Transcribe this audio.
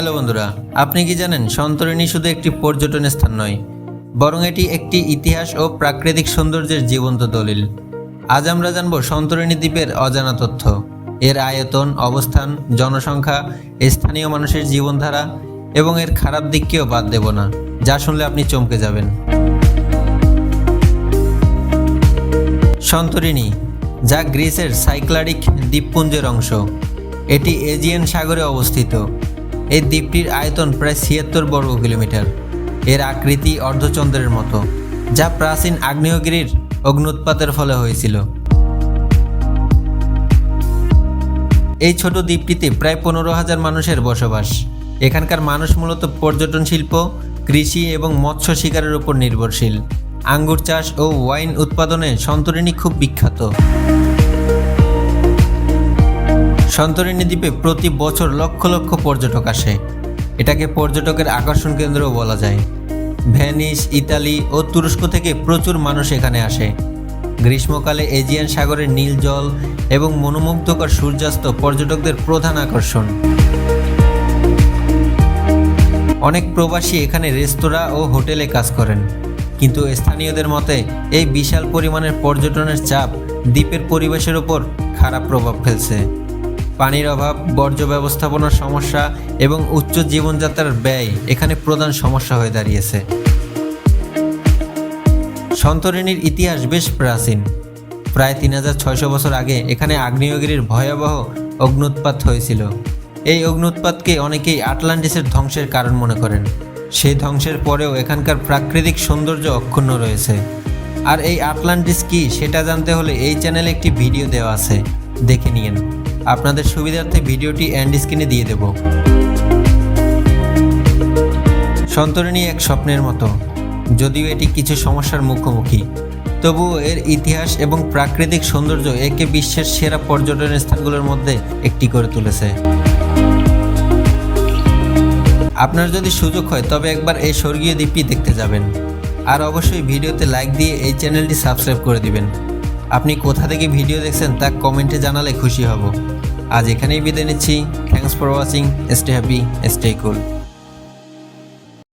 Hello বন্ধুরা, আপনি কি জানেন সন্তরণী শুধু একটি পর্যটন স্থান নয়, বরং এটি একটি ইতিহাস ও প্রাকৃতিক সৌন্দর্যের জীবন্ত দলিল। আজ আমরা জানব সন্তরণী দ্বীপের অজানা তথ্য। এর আয়তন, অবস্থান, জনসংখ্যা, স্থানীয় মানুষের জীবনধারা এবং এর খারাপ দিককেও বাদ দেব না, যা শুনলে আপনি চমকে যাবেন। সন্তরিণী, যা গ্রিসের সাইক্লারিক দ্বীপপুঞ্জের অংশ। এটি এজিয়ান সাগরে অবস্থিত। এই দ্বীপটির আয়তন প্রায় ছিয়াত্তর বর্গ কিলোমিটার। এর আকৃতি অর্ধচন্দ্রের মতো, যা প্রাচীন আগ্নেয়গিরির অগ্নুৎপাতের ফলে হয়েছিল। এই ছোট দ্বীপটিতে প্রায় পনেরো হাজার মানুষের বসবাস। এখানকার মানুষ মূলত পর্যটন শিল্প, কৃষি এবং মৎস্য শিকারের উপর নির্ভরশীল। আঙ্গুর চাষ ও ওয়াইন উৎপাদনে সন্তরিণী খুব বিখ্যাত। সন্তরিণী দ্বীপে প্রতি বছর লক্ষ লক্ষ পর্যটক আসে। এটাকে পর্যটকের আকর্ষণ কেন্দ্রও বলা যায়। ভ্যানিস ইতালি ও তুরস্ক থেকে প্রচুর মানুষ এখানে আসে। গ্রীষ্মকালে এজিয়ান সাগরের নীল জল এবং মনোমুগ্ধকর সূর্যাস্ত পর্যটকদের প্রধান আকর্ষণ। অনেক প্রবাসী এখানে রেস্তোরাঁ ও হোটেলে কাজ করেন। কিন্তু স্থানীয়দের মতে, এই বিশাল পরিমাণের পর্যটনের চাপ দ্বীপের পরিবেশের ওপর খারাপ প্রভাব ফেলছে। পানির অভাব, বর্জ্য ব্যবস্থাপনার সমস্যা এবং উচ্চ জীবনযাত্রার ব্যয় এখানে প্রধান সমস্যা হয়ে দাঁড়িয়েছে। সন্তরিণীর ইতিহাস বেশ প্রাচীন। প্রায় তিন হাজার ছয়শো বছর আগে এখানে আগ্নেয়গিরির ভয়াবহ অগ্নুৎপাত হয়েছিল। এই অগ্নুৎপাতকে অনেকেই আটলান্টিসের ধ্বংসের কারণ মনে করেন। সেই ধ্বংসের পরেও এখানকার প্রাকৃতিক সৌন্দর্য অক্ষুণ্ণ রয়েছে। আর এই আটলান্টিস কি সেটা জানতে হলে এই চ্যানেলে একটি ভিডিও দেওয়া আছে। দেখে নিন আপনাদের সুবিধার্থে ভিডিওটি এন্ড স্ক্রিনে দিয়ে দেব। সন্তরণী এক স্বপ্নের মতো, যদিও এটি কিছু সমস্যার মুখোমুখি। তবুও এর ইতিহাস এবং প্রাকৃতিক সৌন্দর্য একে বিশ্বের সেরা পর্যটন স্থানগুলোর মধ্যে একটি করে তুলেছে। আপনার যদি সুযোগ হয়, তবে একবার এই স্বর্গীয় দ্বীপটি দেখতে যাবেন। আর অবশ্যই ভিডিওতে লাইক দিয়ে এই চ্যানেলটি সাবস্ক্রাইব করে দিবেন। আপনি কোথা থেকে ভিডিও দেখছেন তা কমেন্টে জানালে খুশি হব। আজ এখানেই বিদায় নিচ্ছি। Thanks for watching stay happy stay cool